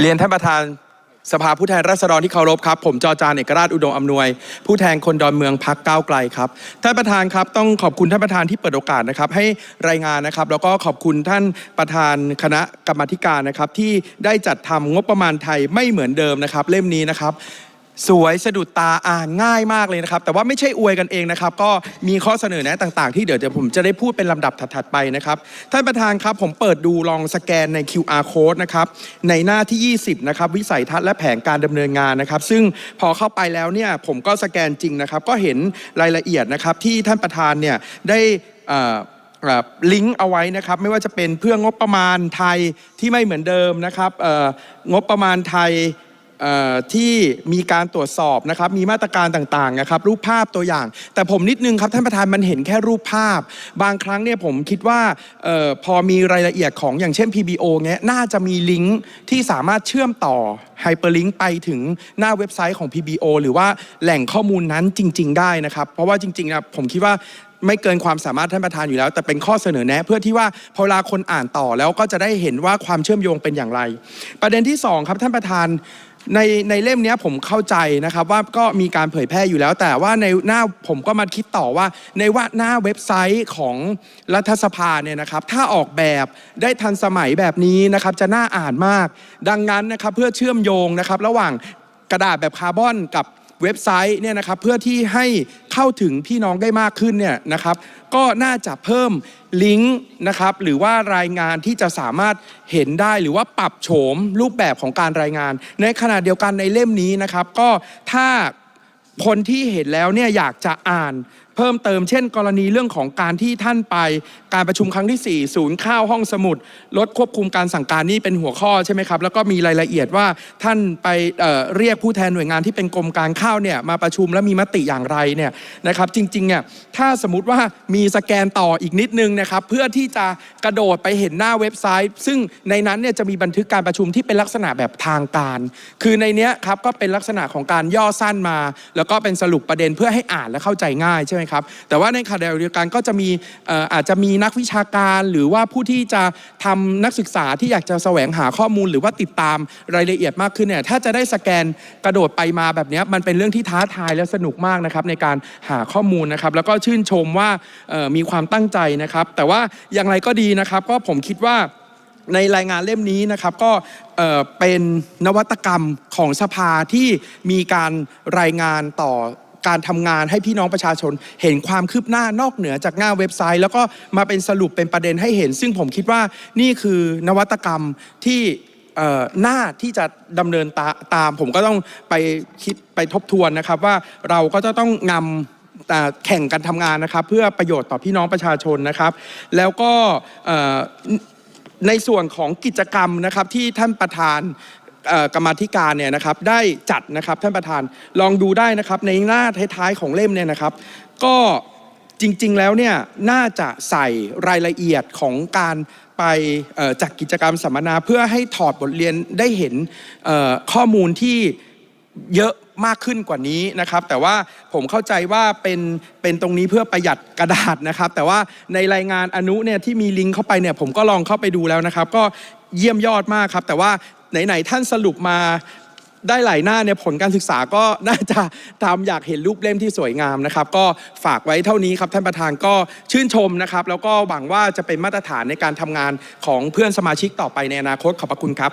เรียนท่านประธานสภาผู้แทนราษฎรที่เคารพครับ ผมจอจานเอกราชอุดมอำนวย ผู้แทนคนดอนเมืองพักก้าวไกลครับท่านประธานครับต้องขอบคุณท่านประธานที่เปิดโอกาสนะครับ ให้รายงานนะครับ แล้วก็ขอบคุณท่านประธานคณะกรรมธิการนะครับ ที่ได้จัดทำงบประมาณไทยไม่เหมือนเดิมนะครับ เล่มนี้นะครับ สวยสะดุดตาอ่านง่ายมากเลยนะครับ แต่ว่าไม่ใช่อวยกันเองนะครับ ก็มีข้อเสนอแนะต่างๆ ที่เดี๋ยวเดี๋ยวผมจะได้พูดเป็นลำดับถัดๆไปนะครับ ท่านประธานครับผมเปิดดูลองสแกนใน QR code นะครับ ในหน้าที่ 20 นะครับ วิสัยทัศน์และแผนการดำเนินงานนะครับ ซึ่งพอเข้าไปแล้วเนี่ยผมก็สแกนจริงนะครับ ก็เห็นรายละเอียดนะครับที่ท่านประธานเนี่ยได้ลิงก์เอาไว้นะครับไม่ว่าจะเป็นเพื่องบประมาณไทยที่ไม่เหมือนเดิมนะครับเงบประมาณไทย ที่มีการตรวจสอบนะครับมีมาตรการต่างๆนะครับรูปภาพตัวอย่าง แต่ผมนิดนึงครับท่านประธานมันเห็นแค่รูปภาพ บางครั้งเนี่ยผมคิดว่าออพอมีรายละเอียดของอย่างเช่น PBO เงี้ยน่าจะมีลิงก์ที่สามารถเชื่อมต่อไฮเปอร์ลิงก์ไปถึงหน้าเว็บไซต์ของ PBO หรือว่าแหล่งข้อมูลนั้นจริง ๆ ได้นะครับ เพราะว่าจริงๆนะผมคิดว่าไม่เกินความสามารถท่านประธานอยู่แล้ว แต่เป็นข้อเสนอแนะเพื่อที่ว่าพอเวลาคนอ่านต่อแล้วก็จะได้เห็นว่าความเชื่อมโยงเป็นอย่างไร ประเด็นที่สองครับท่านประธาน ในในเล่มนี้ผมเข้าใจนะครับว่าก็มีการเผยแพร่อยู่แล้ว แต่ว่าในหน้าผมก็มาคิดต่อว่า ในว่าหน้าเว็บไซต์ของรัฐสภาเนี่ยนะครับถ้าออกแบบได้ทันสมัยแบบนี้นะครับจะน่าอ่านมาก ดังนั้นนะครับเพื่อเชื่อมโยงนะครับระหว่างกระดาษแบบคาร์บอนกับ เว็บไซต์เนี่ยนะครับเพื่อที่ให้เข้าถึงพี่น้องได้มากขึ้นเนี่ยนะครับก็น่าจะเพิ่มลิงก์นะครับหรือว่ารายงานที่จะสามารถเห็นได้หรือว่าปรับโฉมรูปแบบของการรายงาน ในขณะเดียวกันในเล่มนี้นะครับก็ถ้าคนที่เห็นแล้วเนี่ยอยากจะอ่านเพิ่มเติมเช่น กรณีเรื่องของการที่ท่านไป การประชุมครั้งที่ 4 ศูนย์ข้าวห้องสมุดลดควบคุมการสั่งการนี่เป็นหัวข้อใช่ไหมครับ แล้วก็มีรายละเอียดว่าท่านไปเเรียกผู้แทนหน่วยงานที่เป็นกรมการข้าวเนี่ยมาประชุมและมีมติอย่างไรเนี่ยนะครับจริงๆเนี่ยถ้าสมมติว่ามีสแกนต่ออีกนิดนึงนะครับเพื่อที่จะกระโดดไปเห็นหน้าเว็บไซต์ ซึ่งในนั้นเนี่ยจะมีบันทึกการประชุมที่เป็นลักษณะแบบทางการ คือในเนี้ยครับก็เป็นลักษณะของการย่อสั้นมา แล้วก็เป็นสรุปประเด็นเพื่อให้อ่านและเข้าใจง่ายใช่ไหมครับ แต่ว่าในขณะเดียวกันก็จะมีอาจจะมีนักวิชาการ หรือว่าผู้ที่จะทำนักศึกษาที่อยากจะแสวงหาข้อมูล หรือว่าติดตามรายละเอียดมากขึ้นเนี่ยถ้าจะได้สแกนกระโดดไปมาแบบนี้มันเป็นเรื่องที่ท้าทายและสนุกมากนะครับในการหาข้อมูลนะครับแล้วก็ชื่นชมว่ามีความตั้งใจนะครับ แต่ว่าอย่างไรก็ดีนะครับ ก็ผมคิดว่าในรายงานเล่มนี้นะครับก็เเป็นนวัตกรรมของสภาที่มีการรายงานต่อ การทำงานให้พี่น้องประชาชน เห็นความคืบหน้านอกเหนือจากหน้าเว็บไซต์ แล้วก็มาเป็นสรุปเป็นประเด็นให้เห็น ซึ่งผมคิดว่านี่คือนวัตกรรมที่หน้าที่จะดำเนินตาตาม ผมก็ต้องไปคิดไปทบทวนนะครับว่าเราก็จะต้องนำอ่าแข่งกันทำงานนะครับ เพื่อประโยชน์ต่อพี่น้องประชาชนนะครับ แล้วก็ในส่วนของกิจกรรมนะครับที่ท่านประธาน กรรมธิการเนี่ยนะครับได้จัดนะครับท่านประธานลองดูได้นะครับในหน้าท้ายๆของเล่มเนี่ยนะครับ ก็จริงๆแล้วเนี่ยน่าจะใส่รายละเอียดของการไปจัดกิจกรรมสัมมนาเพื่อให้ถอดบทเรียนได้เห็นข้อมูลที่เยอะมากขึ้นกว่านี้นะครับ แต่ว่าผมเข้าใจว่าเป็นเป็นตรงนี้เพื่อประหยัดกระดาษนะครับ แต่ว่าในรายงานอนุเนี่ยที่มีลิงก์เข้าไปเนี่ยผมก็ลองเข้าไปดูแล้วนะครับ ก็เยี่ยมยอดมากครับ แต่ว่า ไหนๆท่านสรุปมาได้หลายหน้าเนี่ยผลการศึกษาก็น่าจะทำอยากเห็นรูปเล่มที่สวยงามนะครับ ก็ฝากไว้เท่านี้ครับท่านประธานก็ชื่นชมนะครับ แล้วก็หวังว่าจะเป็นมาตรฐานในการทำงานของเพื่อนสมาชิกต่อไปในอนาคตขอบพระคุณครับ